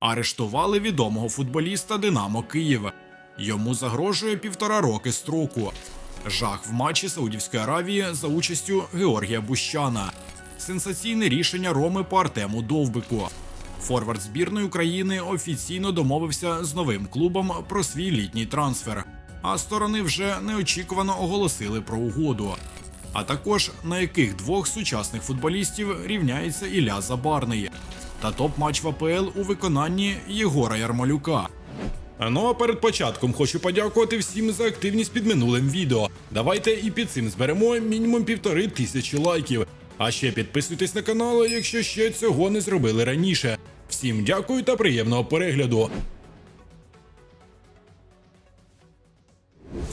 Арештували відомого футболіста Динамо Київ. Йому загрожує півтора роки строку. Жах в матчі Саудівської Аравії за участю Георгія Бущана. Сенсаційне рішення Роми по Артему Довбику. Форвард збірної України офіційно домовився з новим клубом про свій літній трансфер, а сторони вже неочікувано оголосили про угоду. А також на яких двох сучасних футболістів рівняється Ілля Забарний та топ-матч в АПЛ у виконанні Єгора Ярмолюка. Ну а перед початком хочу подякувати всім за активність під минулим відео. Давайте і під цим зберемо мінімум півтори тисячі лайків. А ще підписуйтесь на канал, якщо ще цього не зробили раніше. Всім дякую та приємного перегляду.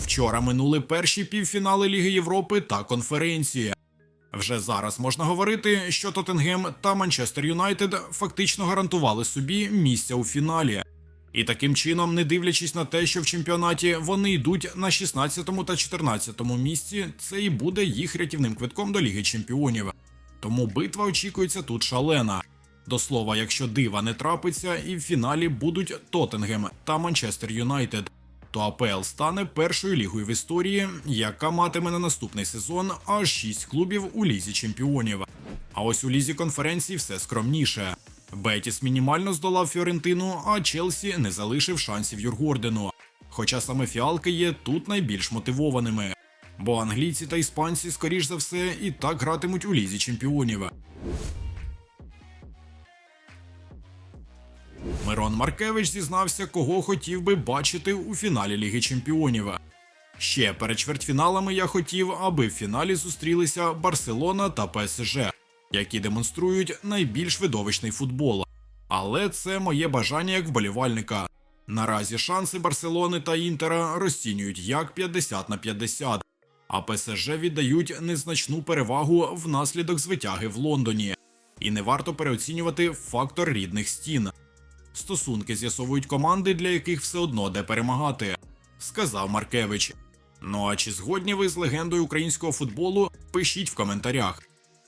Вчора минули перші півфінали Ліги Європи та конференції. Вже зараз можна говорити, що Тоттенгем та Манчестер Юнайтед фактично гарантували собі місця у фіналі. І таким чином, не дивлячись на те, що в чемпіонаті вони йдуть на 16 та 14 місці, це і буде їх рятівним квитком до Ліги Чемпіонів. Тому битва очікується тут шалена. До слова, якщо дива не трапиться, і в фіналі будуть Тоттенгем та Манчестер Юнайтед, то АПЛ стане першою лігою в історії, яка матиме на наступний сезон аж 6 клубів у лізі чемпіонів. А ось у лізі конференцій все скромніше. Бетіс мінімально здолав Фіорентину, а Челсі не залишив шансів Юргордену. Хоча саме фіалки є тут найбільш мотивованими. Бо англійці та іспанці, скоріш за все, і так гратимуть у лізі чемпіонів. Мирон Маркевич зізнався, кого хотів би бачити у фіналі Ліги Чемпіонів. Ще перед чвертьфіналами я хотів, аби в фіналі зустрілися Барселона та ПСЖ, які демонструють найбільш видовищний футбол. Але це моє бажання як вболівальника. Наразі шанси Барселони та Інтера розцінюють як 50 на 50, а ПСЖ віддають незначну перевагу внаслідок звитяги в Лондоні. І не варто переоцінювати фактор рідних стін. Стосунки з'ясовують команди, для яких все одно де перемагати, сказав Маркевич. Ну а чи згодні ви з легендою українського футболу? Пишіть в коментарях.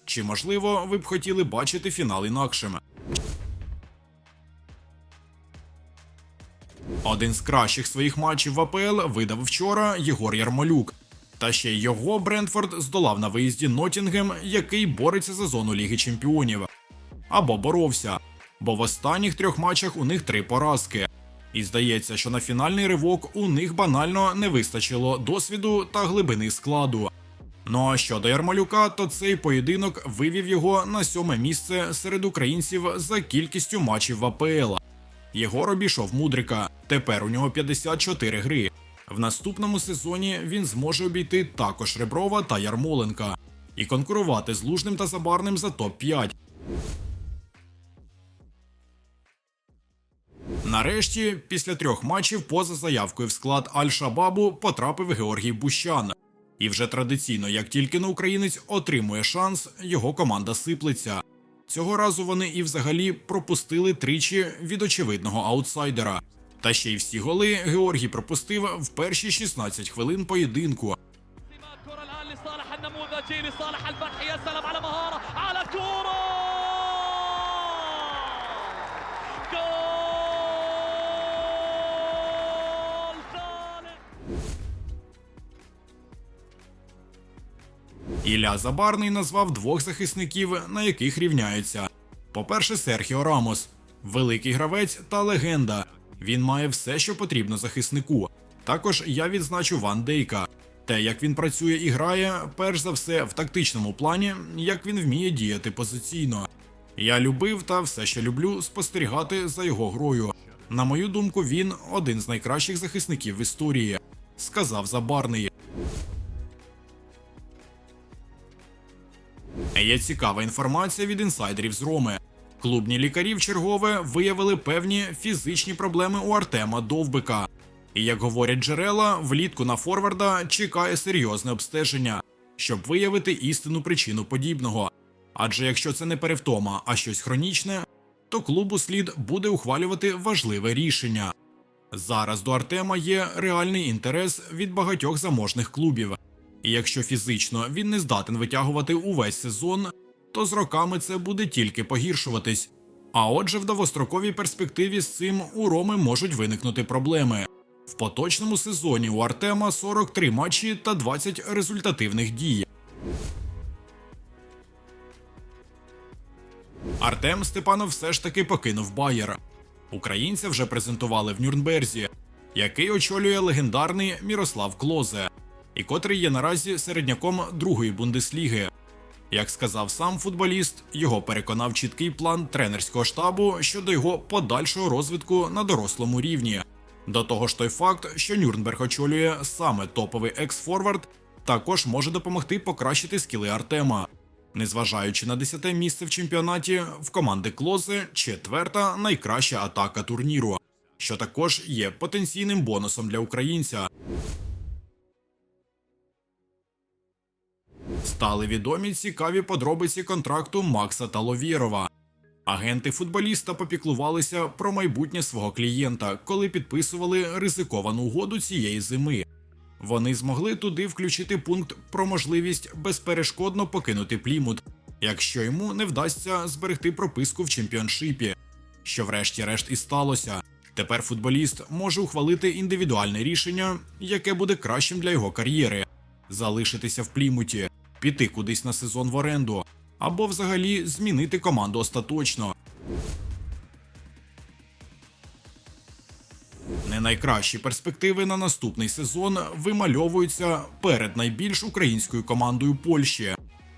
Чи можливо ви б хотіли бачити фінал інакшим? Один з кращих своїх матчів в АПЛ видав вчора Єгор Ярмолюк. Та ще його Брентфорд здолав на виїзді Нотінгем, який бореться за зону Ліги Чемпіонів. Або боровся, бо в останніх трьох матчах у них три поразки. І здається, що на фінальний ривок у них банально не вистачило досвіду та глибини складу. Ну а щодо Ярмолюка, то цей поєдинок вивів його на сьоме місце серед українців за кількістю матчів в АПЛ. Єгор обійшов Мудрика. Тепер у нього 54 гри. В наступному сезоні він зможе обійти також Реброва та Ярмоленка і конкурувати з Лужним та Забарним за топ-5. Нарешті, після трьох матчів поза заявкою в склад Аль-Шабабу потрапив Георгій Бущан. І вже традиційно, як тільки на українець отримує шанс, його команда сиплеться. Цього разу вони і взагалі пропустили тричі від очевидного аутсайдера. Та ще й всі голи Георгій пропустив в перші 16 хвилин поєдинку. Ілля Забарний назвав двох захисників, на яких рівняються. По-перше, Серхіо Рамос, великий гравець та легенда. Він має все, що потрібно захиснику. Також я відзначу Ван Дейка. Те, як він працює і грає, перш за все в тактичному плані, як він вміє діяти позиційно. Я любив та все ще люблю спостерігати за його грою. На мою думку, він один з найкращих захисників в історії, сказав Забарний. Є цікава інформація від інсайдерів з Роми. Клубні лікарі в чергове виявили певні фізичні проблеми у Артема Довбика. І як говорять джерела, влітку на Форварда чекає серйозне обстеження, щоб виявити істинну причину подібного. Адже якщо це не перевтома, а щось хронічне, то клубу слід буде ухвалювати важливе рішення. Зараз до Артема є реальний інтерес від багатьох заможних клубів. І якщо фізично він не здатен витягувати увесь сезон, то з роками це буде тільки погіршуватись. А отже, в довгостроковій перспективі з цим у Роми можуть виникнути проблеми. В поточному сезоні у Артема 43 матчі та 20 результативних дій. Артем Степанов все ж таки покинув Байер. Українця вже презентували в Нюрнберзі, який очолює легендарний Мірослав Клозе, і котрий є наразі середняком другої бундесліги. Як сказав сам футболіст, його переконав чіткий план тренерського штабу щодо його подальшого розвитку на дорослому рівні. До того ж, той факт, що Нюрнберг очолює саме топовий екс-форвард, також може допомогти покращити скіли Артема. Незважаючи на 10 місце в чемпіонаті, в команди Клозе четверта найкраща атака турніру, що також є потенційним бонусом для українця. Стали відомі цікаві подробиці контракту Макса Таловєрова. Агенти футболіста попіклувалися про майбутнє свого клієнта, коли підписували ризиковану угоду цієї зими. Вони змогли туди включити пункт про можливість безперешкодно покинути Плімут, якщо йому не вдасться зберегти прописку в чемпіоншипі. Що врешті-решт і сталося. Тепер футболіст може ухвалити індивідуальне рішення, яке буде кращим для його кар'єри: залишитися в Плімуті, піти кудись на сезон в оренду, або взагалі змінити команду остаточно. Не найкращі перспективи на наступний сезон вимальовуються перед найбільш українською командою Польщі.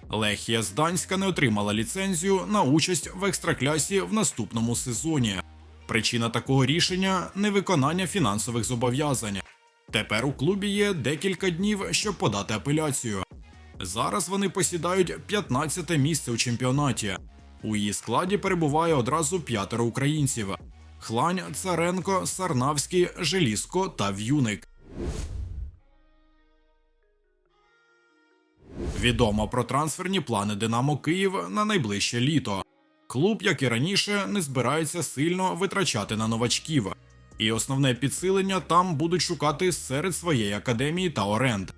Лехія з Данська не отримала ліцензію на участь в екстраклясі в наступному сезоні. Причина такого рішення невиконання фінансових зобов'язань. Тепер у клубі є декілька днів, щоб подати апеляцію. Зараз вони посідають 15 місце у чемпіонаті. У її складі перебуває одразу п'ятеро українців: Хлань, Царенко, Сарнавський, Желіско та В'юник. Відомо про трансферні плани Динамо Київ на найближче літо. Клуб, як і раніше, не збирається сильно витрачати на новачків, і основне підсилення там будуть шукати серед своєї академії та оренд.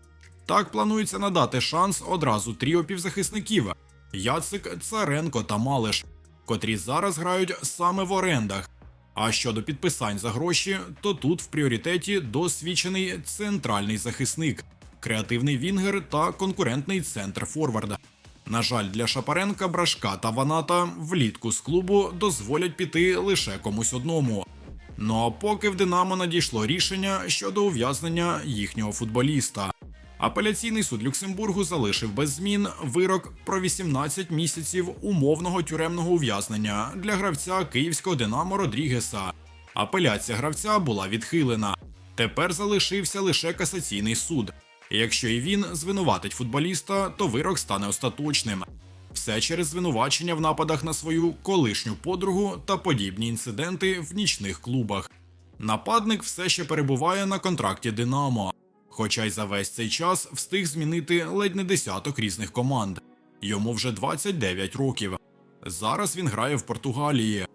Так планується надати шанс одразу тріо півзахисників Яцик, Царенко та Малиш, котрі зараз грають саме в орендах. А щодо підписань за гроші, то тут в пріоритеті досвідчений центральний захисник, креативний вінгер та конкурентний центр форварда. На жаль, для Шапаренка, Брашка та Ваната влітку з клубу дозволять піти лише комусь одному. Ну а поки в Динамо надійшло рішення щодо ув'язнення їхнього футболіста. Апеляційний суд Люксембургу залишив без змін вирок про 18 місяців умовного тюремного ув'язнення для гравця київського Динамо Родрігеса. Апеляція гравця була відхилена. Тепер залишився лише касаційний суд. Якщо і він звинуватить футболіста, то вирок стане остаточним. Все через звинувачення в нападах на свою колишню подругу та подібні інциденти в нічних клубах. Нападник все ще перебуває на контракті Динамо, хоча й за весь цей час встиг змінити ледь не десяток різних команд. Йому вже 29 років. Зараз він грає в Португалії.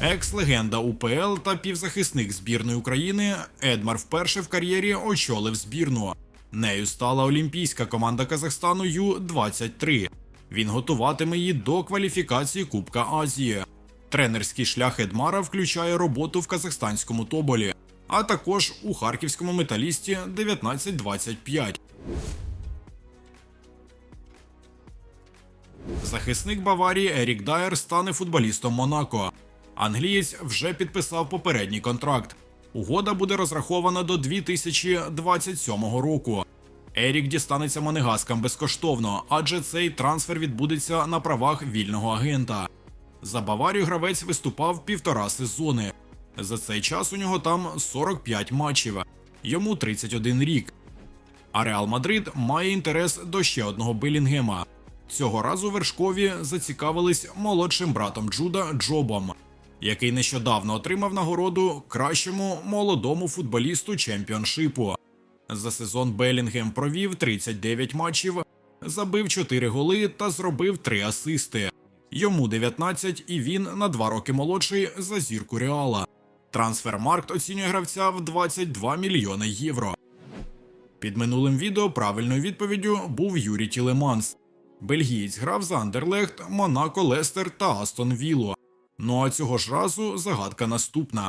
Екс-легенда УПЛ та півзахисник збірної України Едмар вперше в кар'єрі очолив збірну. Нею стала олімпійська команда Казахстану Ю-23. Він готуватиме її до кваліфікації Кубка Азії. Тренерський шлях Едмара включає роботу в казахстанському Тоболі, а також у харківському металісті 1925. Захисник Баварії Ерік Дайер стане футболістом Монако. Англієць вже підписав попередній контракт. Угода буде розрахована до 2027 року. Ерік дістанеться монегаскам безкоштовно, адже цей трансфер відбудеться на правах вільного агента. За Баварію гравець виступав півтора сезони. За цей час у нього там 45 матчів, йому 31 рік. А Реал Мадрид має інтерес до ще одного Белінгема. Цього разу вершкові зацікавились молодшим братом Джуда Джобом, який нещодавно отримав нагороду кращому молодому футболісту чемпіоншипу. За сезон Белінгем провів 39 матчів, забив 4 голи та зробив 3 асисти. Йому 19 і він на 2 роки молодший за зірку Реала. Трансфермаркт оцінює гравця в 22 мільйони євро. Під минулим відео правильною відповіддю був Юрій Тілеманс. Бельгієць грав за Андерлехт, Монако, Лестер та Астон Вілло. Ну а цього ж разу загадка наступна.